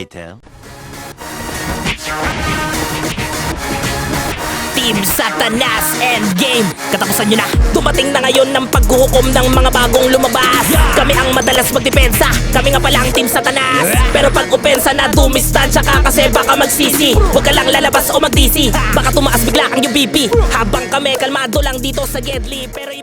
later. Team Satanas Endgame! Katapusan nyo na! Dumating na ngayon ng paghuhukom ng mga bagong lumabas! Kami ang madalas magdepensa. Kami nga pala ang team Satanas. Pero pag opensa na dumistansya ka kasi baka magsisi. Huwag ka lang lalabas o magdisi Baka tumaas bigla ang UBP Habang kami kalmado lang dito sa Gedli. Pero